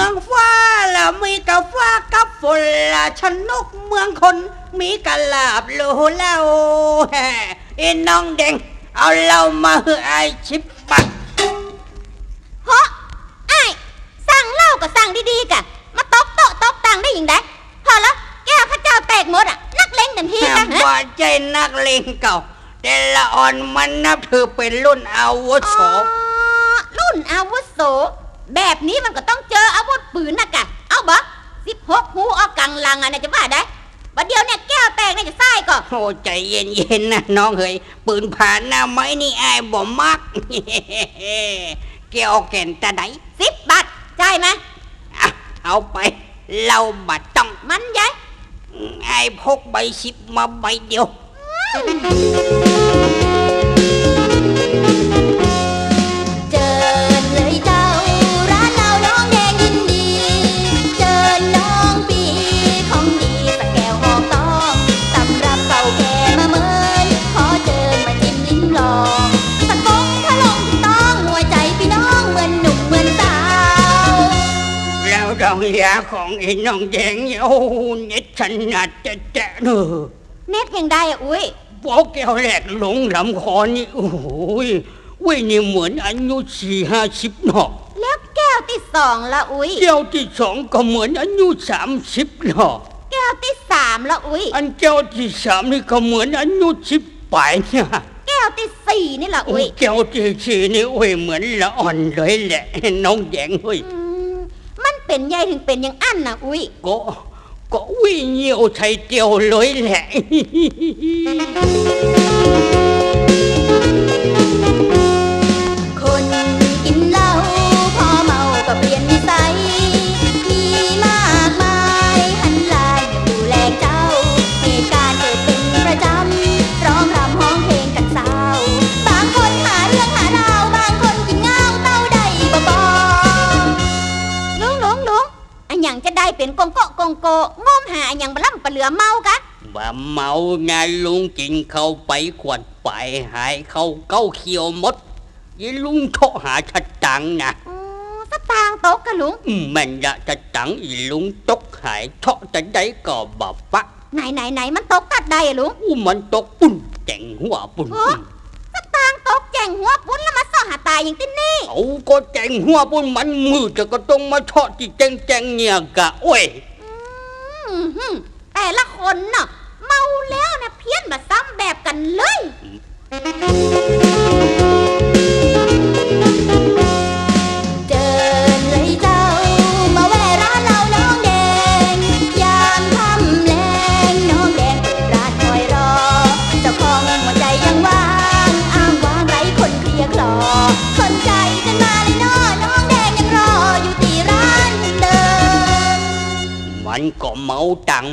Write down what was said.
ละนกเมืองฟ้าละมีกะฟ้ากับฝนละฉันนกเมืองคนมีกะลาบโลเล่าแฮ่ไอ้น้องเด้งเอาเรามาให้ไอายชิบปัดเฮาะไอ้ายสั่งเหล้าก็สั่งดีๆกะมาตบโต๊ะตบตังได้ยิงได้พอแล้วแก้วข้าเจ้าแตกหมดอะนักเลงเต็มที่กันฮะว่าใจนักเลงเก่าแต่ละอ่อนมันนับถือเป็นรุ่นอาวุโสอ๋อรุ่นอาวุโสแบบนี้มันก็ต้องเจออาวุธ ปืนนะกะ เอาบ่สิบหกหูออกกังลังอะนะจะว่าได้บัดเดียวเนี่ยแก้วแตกเนี่ยจะไส้ก่อโอ้ใจเย็นๆนะน้องเฮ้ยปืนผ่านหน้าไม้นี่ไอ้ายบ่มักเกี่ยวแก่นตาไดสิบบาทจ่ายไหมอะเอาไปเราบัดต้องมันยัยไอ้พกใบสิบมาใบเดียว แล้วดองยาของไอ้น้องแดงเนี่ยโอ้โหเน็ตขนาดจะแจะเนอะเน็ตยังได้อะอุ้ยบอกแก้วแรกหลงลำคอนี่โอ้โหยเว้ยนี่เหมือนอายุสี่ห้าสิบเนาะแล้วแก้วที่สองละอุ้ยแก้วที่สองก็เหมือนอายุสามสิบเนาะแก้วที่สามละอุ้ยอันแก้วที่สามนี่ก็เหมือนอายุสิบปลายเนี่ยแก้วที่สี่นี่ละอุ้ยแก้วที่สี่นี่โอ้ยเหมือนละอ่อนเลยแหละน้องแดงเฮ้ยอืมมัน เป็นใยถึงเป็นอย่างอันนะอุ้ยก็ก็วิ่งเหี่ยวไทยเจียวเลยแหละ เป็นกงโกะกงโกะง้มหาอันหยังบล่ำปะเหลือเมากะว่าเมาไงลุงกินเข้าไปขวดไปหายเข้าเก้าเขียวหมดยี่ลุงโทรหาชัดตังค์นะอ๋อสตางค์ตกกะลุงอืมมันจะชัดตังค์อีลุงตกหายเทาะจะได้ก็บอบปะไหนไหนไหนมันตกตัดใดอะลุงอู้มันตกปุ่นแจงหัวปุ่นโอ้สตางค์ตกแจงหัวปุ้นแล้วมาซ่อ หาตายอย่างที่นี่เอาก็แจงหัวปุ่นมันมือจะก็ต้องมาเทาะที่แจงแจงเนี่ยกะโอ้ยอืมฮึแต่ละคนเนาะ มันก็เมาตัง